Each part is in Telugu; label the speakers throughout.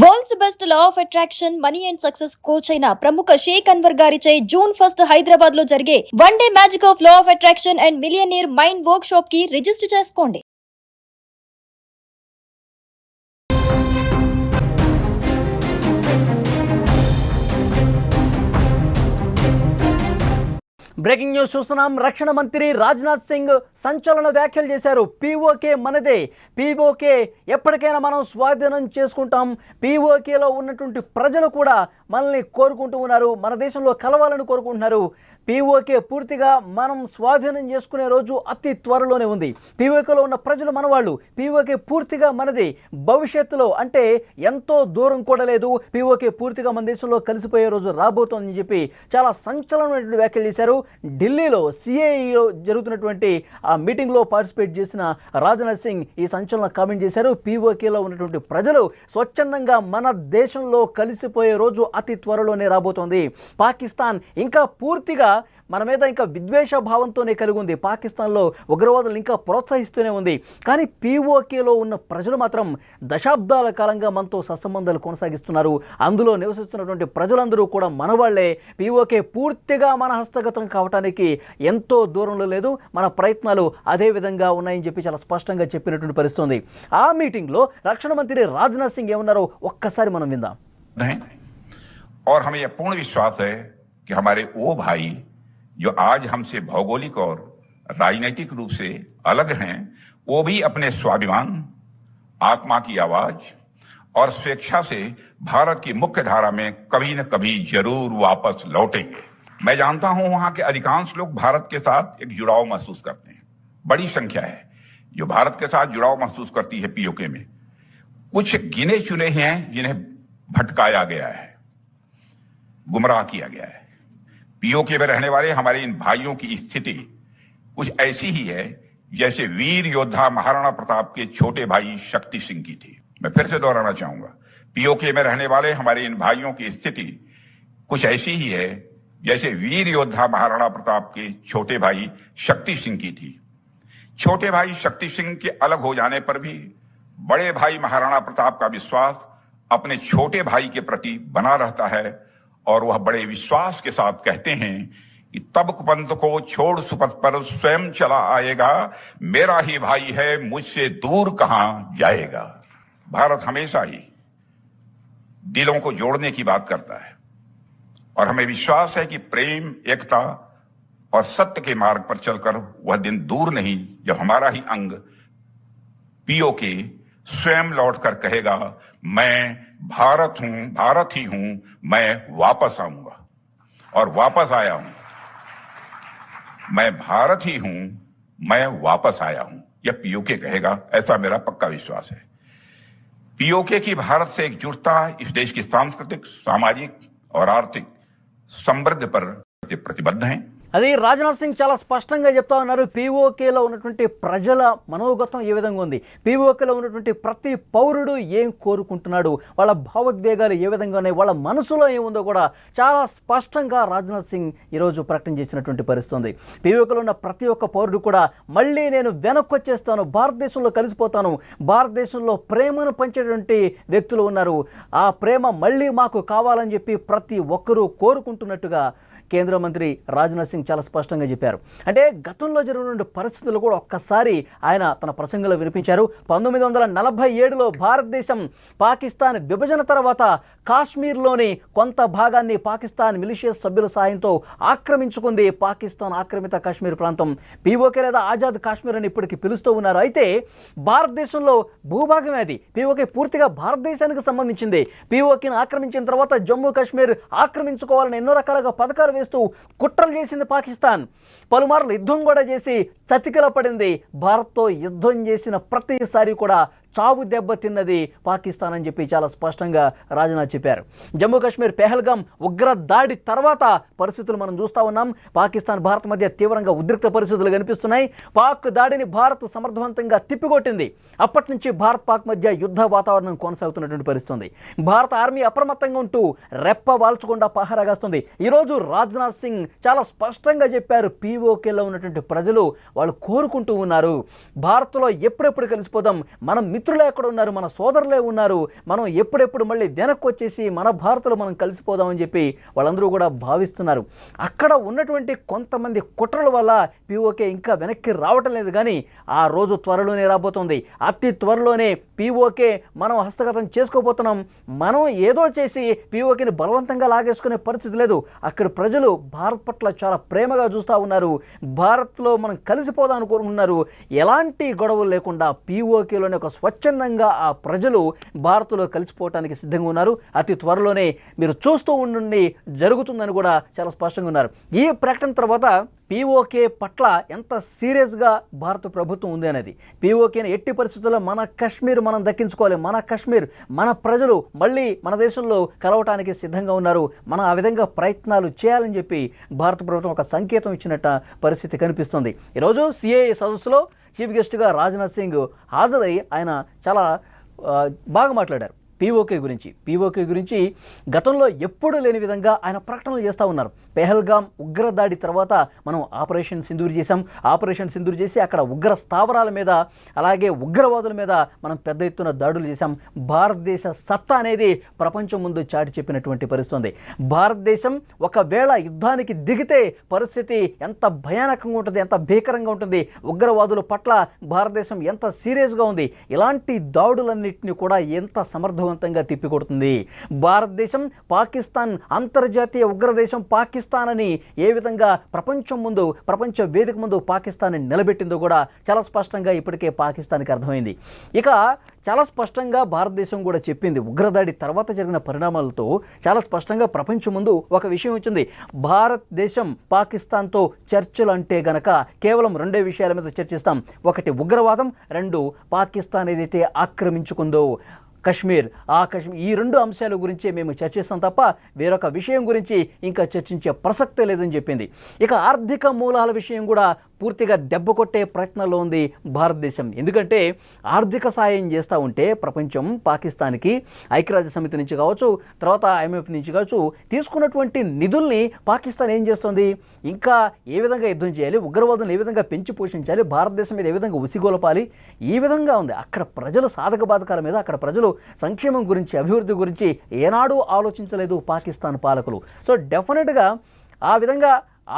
Speaker 1: World's best law of attraction money and success coach అయిన ప్రముఖ షేక్ అన్వర్ గారిచే జూన్ ఫస్ట్ హైదరాబాద్లో జరిగే one day magic of law of attraction and millionaire mind work షాప్కి రిజిస్టర్ చేసుకోండి.
Speaker 2: బ్రేకింగ్ న్యూస్ చూస్తున్నాం. రక్షణ మంత్రి రాజ్నాథ్ సింగ్ సంచలన వ్యాఖ్యలు చేశారు. పీఓకే మనదే. పీఓకే ఎప్పటికైనా మనం స్వాధీనం చేసుకుంటాం. పీఓకేలో ఉన్నటువంటి ప్రజలు కూడా మనల్ని కోరుకుంటూ ఉన్నారు. మన దేశంలో కలవాలని కోరుకుంటున్నారు. పీఓకే పూర్తిగా మనం స్వాధీనం చేసుకునే రోజు అతి త్వరలోనే ఉంది. పీఓకేలో ఉన్న ప్రజలు మనవాళ్ళు పీఓకే పూర్తిగా మనది. భవిష్యత్తులో అంటే ఎంతో దూరం కూడా లేదు. పీఓకే పూర్తిగా మన దేశంలో కలిసిపోయే రోజు రాబోతోందని చెప్పి చాలా సంచలనమైనటువంటి వ్యాఖ్యలు చేశారు. ఢిల్లీలో సిఏఈలో జరుగుతున్నటువంటి ఆ మీటింగ్లో పార్టిసిపేట్ చేసిన రాజ్నాథ్ సింగ్ ఈ సంచలన కామెంట్ చేశారు. పీఓకేలో ఉన్నటువంటి ప్రజలు స్వచ్ఛందంగా మన దేశంలో కలిసిపోయే రోజు అతి త్వరలోనే రాబోతోంది. పాకిస్తాన్ ఇంకా పూర్తిగా మన మీద ఇంకా విద్వేష భావంతోనే కలిగి ఉంది పాకిస్తాన్లో ఉగ్రవాదులు ఇంకా ప్రోత్సహిస్తూనే ఉంది కానీ పీఓకేలో ఉన్న ప్రజలు మాత్రం దశాబ్దాల కాలంగా మనతో సత్సంబంధాలు కొనసాగిస్తున్నారు అందులో నివసిస్తున్నటువంటి ప్రజలందరూ కూడా మనవాళ్లే పీఓకే పూర్తిగా మన హస్తగతం కావటానికి ఎంతో దూరంలో లేదు మన ప్రయత్నాలు అదే విధంగా ఉన్నాయని చెప్పి చాలా స్పష్టంగా చెప్పినటువంటి పరిస్థితి ఉంది ఆ మీటింగ్లో రక్షణ మంత్రి రాజ్నాథ్ సింగ్ ఏమన్నారో ఒక్కసారి మనం విందాం
Speaker 3: हैं और हमें यह पूर्ण विश्वास है कि हमारे वो भाई जो आज हमसे भौगोलिक और राजनीतिक रूप से अलग हैं, वो भी अपने स्वाभिमान, आत्मा की आवाज़ और स्वेच्छा से भारत की मुख्य धारा में कभी न कभी ज़रूर वापस लौटेंगे। मैं जानता हूँ वहाँ के अधिकांश लोग भारत के साथ एक जुड़ाव महसूस करते हैं। बड़ी संख्या है जो भारत के साथ जुड़ाव महसूस करती है पीओके में। कुछ गिने चुने हैं जिन्हें भटकाया गया है, गुमराह किया गया है। पीओके में रहने वाले हमारे इन भाइयों की स्थिति कुछ ऐसी ही है, जैसे वीर योद्धा महाराणा प्रताप के छोटे भाई शक्ति सिंह की थी। मैं फिर से दोहराना चाहूँगा पीओके में रहने वाले हमारे इन भाइयों की स्थिति कुछ ऐसी ही है, जैसे वीर योद्धा महाराणा प्रताप के छोटे भाई शक्ति सिंह की थी। छोटे भाई शक्ति सिंह के अलग हो जाने पर भी बड़े भाई महाराणा प्रताप का विश्वास अपने छोटे भाई के प्रति बना रहता है और वह बड़े विश्वास के साथ कहते हैं कि तब पंथ को छोड़ सुपथ पर स्वयं चला आएगा। मेरा ही भाई है, मुझसे दूर कहाँ जाएगा? भारत हमेशा ही दिलों को जोड़ने की बात करता है। और हमें विश्वास है कि प्रेम, एकता और सत्य के मार्ग पर चलकर वह दिन दूर नहीं, जब हमारा ही अंग पीओ के स्वयं लौटकर कहेगा, मैं भारत हूँ, भारत ही हूँ, मैं वापस आऊँगा। और वापस आया हूँ। मैं भारत ही हूँ, मैं वापस आया हूँ। यह पीओके कहेगा, ऐसा मेरा पक्का विश्वास है। पीओके की भारत से एकजुटता इस देश की सांस्कृतिक, सामाजिक और आर्थिक समृद्ध पर प्रतिबद्ध हैं।
Speaker 2: అది రాజ్నాథ్ సింగ్ చాలా స్పష్టంగా చెప్తా ఉన్నారు. పీఓకేలో ఉన్నటువంటి ప్రజల మనోగతం ఏ విధంగా ఉంది? పీఓకేలో ఉన్నటువంటి ప్రతి పౌరుడు ఏం కోరుకుంటున్నాడు? వాళ్ళ భావోద్వేగాలు ఏ విధంగా ఉన్నాయి? వాళ్ళ మనసులో ఏముందో కూడా చాలా స్పష్టంగా రాజ్నాథ్ సింగ్ ఈరోజు ప్రకటన చేసినటువంటి పరిస్థితి ఉంది పీఓకేలో ఉన్న ప్రతి ఒక్క పౌరుడు కూడా మళ్ళీ నేను వెనక్కి వచ్చేస్తాను భారతదేశంలో కలిసిపోతాను భారతదేశంలో ప్రేమను పంచేటువంటి వ్యక్తులు ఉన్నారు. ఆ ప్రేమ మళ్ళీ మాకు కావాలని చెప్పి ప్రతి ఒక్కరూ కోరుకుంటున్నట్టుగా కేంద్ర మంత్రి రాజ్నాథ్ సింగ్ చాలా స్పష్టంగా చెప్పారు. అంటే గతంలో జరిగిన పరిస్థితులు కూడా ఒక్కసారి ఆయన తన ప్రసంగంలో వినిపించారు. పంతొమ్మిది వందల నలభై ఏడులో భారతదేశం పాకిస్తాన్ విభజన తర్వాత కాశ్మీర్లోని కొంత భాగాన్ని పాకిస్తాన్ మిలిషియస్ సభ్యుల సాయంతో ఆక్రమించుకుంది పాకిస్తాన్ ఆక్రమిత కాశ్మీర్ ప్రాంతం. పీఓకే లేదా ఆజాద్ కాశ్మీర్ అని ఇప్పటికి పిలుస్తూ ఉన్నారు. అయితే భారతదేశంలో భూభాగమే అది పీఓకే పూర్తిగా భారతదేశానికి సంబంధించింది. పీఓకేని ఆక్రమించిన తర్వాత జమ్మూ కాశ్మీర్ ఆక్రమించుకోవాలని ఎన్నో రకాలుగా పథకాలు వేస్తూ కుట్రలు చేసింది పాకిస్తాన్. పలుమార్లు యుద్ధం కూడా చేసి చతికిల పడింది భారత్తో యుద్ధం చేసిన ప్రతిసారి కూడా చావు దెబ్బతిన్నది పాకిస్తాన్ అని చెప్పి చాలా స్పష్టంగా రాజ్నాథ్ చెప్పారు. జమ్మూ కాశ్మీర్ పెహల్గాం ఉగ్ర దాడి తర్వాత పరిస్థితులు మనం చూస్తూ ఉన్నాం. పాకిస్తాన్ భారత్ మధ్య తీవ్రంగా ఉద్రిక్త పరిస్థితులు కనిపిస్తున్నాయి. పాక్ దాడిని భారత్ సమర్థవంతంగా తిప్పికొట్టింది. అప్పటి నుంచి భారత్ పాక్ మధ్య యుద్ధ వాతావరణం కొనసాగుతున్నటువంటి పరిస్థితుంది. భారత ఆర్మీ అప్రమత్తంగా ఉంటూ రెప్ప వాల్చకుండా పహారాగాస్తుంది ఈరోజు రాజ్నాథ్ సింగ్ చాలా స్పష్టంగా చెప్పారు. పీఓకేలో ఉన్నటువంటి ప్రజలు వాళ్ళు కోరుకుంటూ ఉన్నారు. భారత్లో ఎప్పుడెప్పుడు కలిసిపోదాం? మనం మిత్రులే ఎక్కడ ఉన్నారు మన సోదరులే ఉన్నారు. మనం ఎప్పుడెప్పుడు మళ్ళీ వెనక్కి వచ్చేసి మన భారతలో మనం కలిసిపోదామని చెప్పి వాళ్ళందరూ కూడా భావిస్తున్నారు. అక్కడ ఉన్నటువంటి కొంతమంది కుట్రల వల్ల పిఓకే ఇంకా వెనక్కి రావటం లేదు కానీ ఆ రోజు త్వరలోనే రాబోతుంది. అతి త్వరలోనే పిఓకే మనం హస్తగతం చేసుకోబోతున్నాం. మనం ఏదో చేసి పిఓకేని బలవంతంగా లాగేసుకునే పరిస్థితి లేదు. అక్కడ ప్రజలు భారత్ పట్ల చాలా ప్రేమగా చూస్తూ ఉన్నారు. భారత్లో మనం కలిసిపోదాం అనుకుంటున్నారు ఎలాంటి గొడవలు లేకుండా పిఓకేలోనే ఒక స్వచ్ఛందంగా ఆ ప్రజలు భారత్లో కలిసిపోవటానికి సిద్ధంగా ఉన్నారు. అతి త్వరలోనే మీరు చూస్తూ ఉండండి జరుగుతుందని కూడా చాలా స్పష్టంగా ఉన్నారు. ఈ ప్రకటన తర్వాత పీఓకే పట్ల ఎంత సీరియస్గా భారత ప్రభుత్వం ఉంది అనేది పీఓకేని ఎట్టి పరిస్థితుల్లో మన కశ్మీర్ మనం దక్కించుకోవాలి మన కశ్మీర్ మన ప్రజలు మళ్ళీ మన దేశంలో కలవటానికి సిద్ధంగా ఉన్నారు. మనం ఆ విధంగా ప్రయత్నాలు చేయాలని చెప్పి భారత ప్రభుత్వం ఒక సంకేతం ఇచ్చినట్ట పరిస్థితి కనిపిస్తుంది. ఈరోజు సిఏఏ సదస్సులో చీఫ్ గెస్ట్గా రాజ్నాథ్ సింగ్ హాజరై ఆయన చాలా బాగా మాట్లాడారు. పీఓకే గురించి. పీఓకే గురించి గతంలో ఎప్పుడూ లేని విధంగా ఆయన ప్రకటనలు చేస్తూ ఉన్నారు. పెహల్గాం ఉగ్రదాడి తర్వాత మనం ఆపరేషన్ సింధూర్ చేశాం. ఆపరేషన్ సింధూర్ చేసి అక్కడ ఉగ్ర స్థావరాల మీద అలాగే ఉగ్రవాదుల మీద మనం పెద్ద ఎత్తున దాడులు చేశాం. భారతదేశ సత్తా అనేది ప్రపంచం ముందు చాటి చెప్పినటువంటి పరిస్థితి ఉంది భారతదేశం ఒకవేళ యుద్ధానికి దిగితే పరిస్థితి ఎంత భయానకంగా ఉంటుంది ఎంత భీకరంగా ఉంటుంది. ఉగ్రవాదుల పట్ల భారతదేశం ఎంత సీరియస్గా ఉంది. ఇలాంటి దాడులన్నింటినీ కూడా ఎంత సమర్థవంతంగా తిప్పికొడుతుంది. భారతదేశం పాకిస్తాన్ అంతర్జాతీయ ఉగ్రదేశం పాకిస్తాన్ అని ఏ విధంగా ప్రపంచం ముందు ప్రపంచ వేదిక ముందు పాకిస్తాన్ని నిలబెట్టిందో కూడా చాలా స్పష్టంగా ఇప్పటికే పాకిస్తాన్కి అర్థమైంది. ఇక చాలా స్పష్టంగా భారతదేశం కూడా చెప్పింది. ఉగ్రదాడి తర్వాత జరిగిన పరిణామాలతో చాలా స్పష్టంగా ప్రపంచం ముందు ఒక విషయం వచ్చింది. భారతదేశం పాకిస్తాన్తో చర్చలు అంటే గనక కేవలం రెండే విషయాల మీద చర్చిస్తాం. ఒకటి ఉగ్రవాదం రెండు పాకిస్తాన్ ఏదైతే ఆక్రమించుకుందో కశ్మీర్. ఆ కశ్మీర్ ఈ రెండు అంశాల గురించే మేము చర్చిస్తాం తప్ప వేరొక విషయం గురించి ఇంకా చర్చించే ప్రసక్తే లేదని చెప్పింది. ఇక ఆర్థిక మూలాల విషయం కూడా పూర్తిగా దెబ్బ కొట్టే ప్రయత్నంలో ఉంది భారతదేశం. ఎందుకంటే ఆర్థిక సాయం చేస్తూ ఉంటే ప్రపంచం పాకిస్తాన్కి ఐక్యరాజ్య సమితి నుంచి కావచ్చు తర్వాత ఐఎంఎఫ్ నుంచి కావచ్చు తీసుకున్నటువంటి నిధుల్ని పాకిస్తాన్ ఏం చేస్తుంది? ఇంకా ఏ విధంగా యుద్ధం చేయాలి? ఉగ్రవాదం ఏ విధంగా పెంచి పోషించాలి? భారతదేశం మీద ఏ విధంగా ఉసిగొలపాలి? ఈ విధంగా ఉంది. అక్కడ ప్రజలు సాధక బాధకాల మీద అక్కడ ప్రజలు సంక్షేమం గురించి అభివృద్ధి గురించి ఏనాడూ ఆలోచించలేదు పాకిస్తాన్ పాలకులు. సో డెఫినెట్గా ఆ విధంగా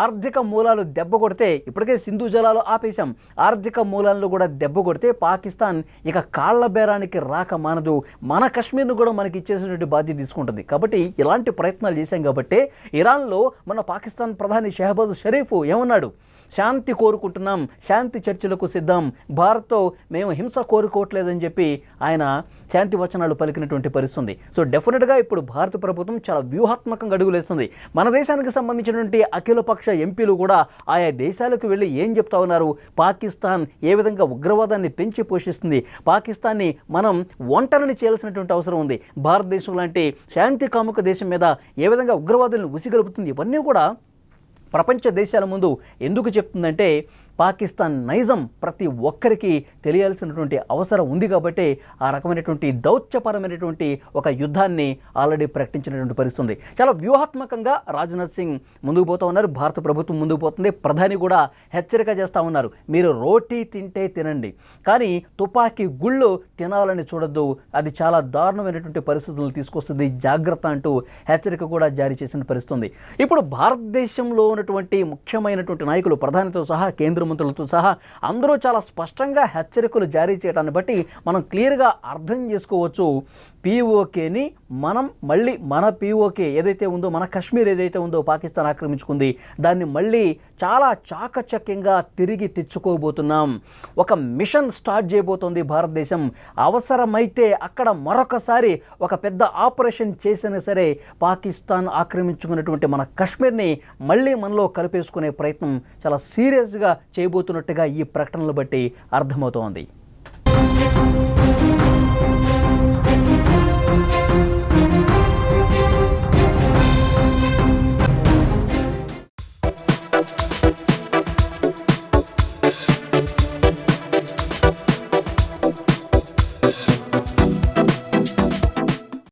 Speaker 2: ఆర్థిక మూలాలు దెబ్బ కొడితే ఇప్పటికే సింధు జలాలు ఆపేశాం. ఆర్థిక మూలాలను కూడా దెబ్బ కొడితే పాకిస్తాన్ ఇక కాళ్ళ బేరానికి రాక మానదు. మన కశ్మీర్ను కూడా మనకి ఇచ్చేసినటువంటి బాధ్యత తీసుకుంటుంది. కాబట్టి ఇలాంటి ప్రయత్నాలు చేశాం కాబట్టి ఇరాన్లో మన పాకిస్తాన్ ప్రధాని షెహబాజ్ షరీఫ్ ఏమన్నాడు? శాంతి కోరుకుంటున్నాం శాంతి చర్చలకు సిద్ధం భారత్తో మేము హింస కోరుకోవట్లేదని చెప్పి ఆయన శాంతి వచనాలు పలికినటువంటి పరిస్థితుంది. సో డెఫినెట్గా ఇప్పుడు భారత ప్రభుత్వం చాలా వ్యూహాత్మకంగా అడుగులేస్తుంది మన దేశానికి సంబంధించినటువంటి అఖిలపక్ష ఎంపీలు కూడా ఆయా దేశాలకు వెళ్ళి ఏం చెప్తా ఉన్నారు? పాకిస్తాన్ ఏ విధంగా ఉగ్రవాదాన్ని పెంచి పోషిస్తుంది? పాకిస్తాన్ని మనం ఒంటరిని చేయాల్సినటువంటి అవసరం ఉంది. భారతదేశం లాంటి శాంతి కాముక దేశం మీద ఏ విధంగా ఉగ్రవాదులను ఉసిగలుపుతుంది? ఇవన్నీ కూడా ప్రపంచ దేశాల ముందు ఎందుకు చెప్తుందంటే పాకిస్తాన్ నైజం ప్రతి ఒక్కరికి తెలియాల్సినటువంటి అవసరం ఉంది కాబట్టి ఆ రకమైనటువంటి దౌత్యపరమైనటువంటి ఒక యుద్ధాన్ని ఆల్రెడీ ప్రకటించినటువంటి పరిస్థితి ఉంది చాలా వ్యూహాత్మకంగా రాజ్నాథ్ సింగ్ ముందుకు పోతూ ఉన్నారు. భారత ప్రభుత్వం ముందుకు పోతుంది. ప్రధాని కూడా హెచ్చరిక చేస్తూ ఉన్నారు. మీరు రోటీ తింటే తినండి. కానీ తుపాకీ గుళ్ళు తినాలని చూడొద్దు. అది చాలా దారుణమైనటువంటి పరిస్థితులను తీసుకొస్తుంది. జాగ్రత్త అంటూ హెచ్చరిక కూడా జారీ చేసిన పరిస్థితి ఉంది ఇప్పుడు భారతదేశంలో ఉన్నటువంటి ముఖ్యమైనటువంటి నాయకులు ప్రధానితో సహా కేంద్ర ముఖ్యమంత్రులతో సహా అందరూ చాలా స్పష్టంగా హెచ్చరికలు జారీ చేయడాన్ని బట్టి మనం క్లియర్గా అర్థం చేసుకోవచ్చు. పీఓకేని మనం మళ్ళీ మన పీఓకే ఏదైతే ఉందో మన కశ్మీర్ ఏదైతే ఉందో పాకిస్తాన్ ఆక్రమించుకుంది దాన్ని మళ్ళీ చాలా చాకచక్యంగా తిరిగి తెచ్చుకోబోతున్నాం. ఒక మిషన్ స్టార్ట్ చేయబోతోంది భారతదేశం. అవసరమైతే అక్కడ మరొకసారి ఒక పెద్ద ఆపరేషన్ చేసినా సరే పాకిస్తాన్ ఆక్రమించుకున్నటువంటి మన కశ్మీర్ని మళ్ళీ మనలో కలిపేసుకునే ప్రయత్నం చాలా సీరియస్గా చేయబోతున్నట్టుగా ఈ ప్రకటనలు బట్టి అర్థమవుతోంది.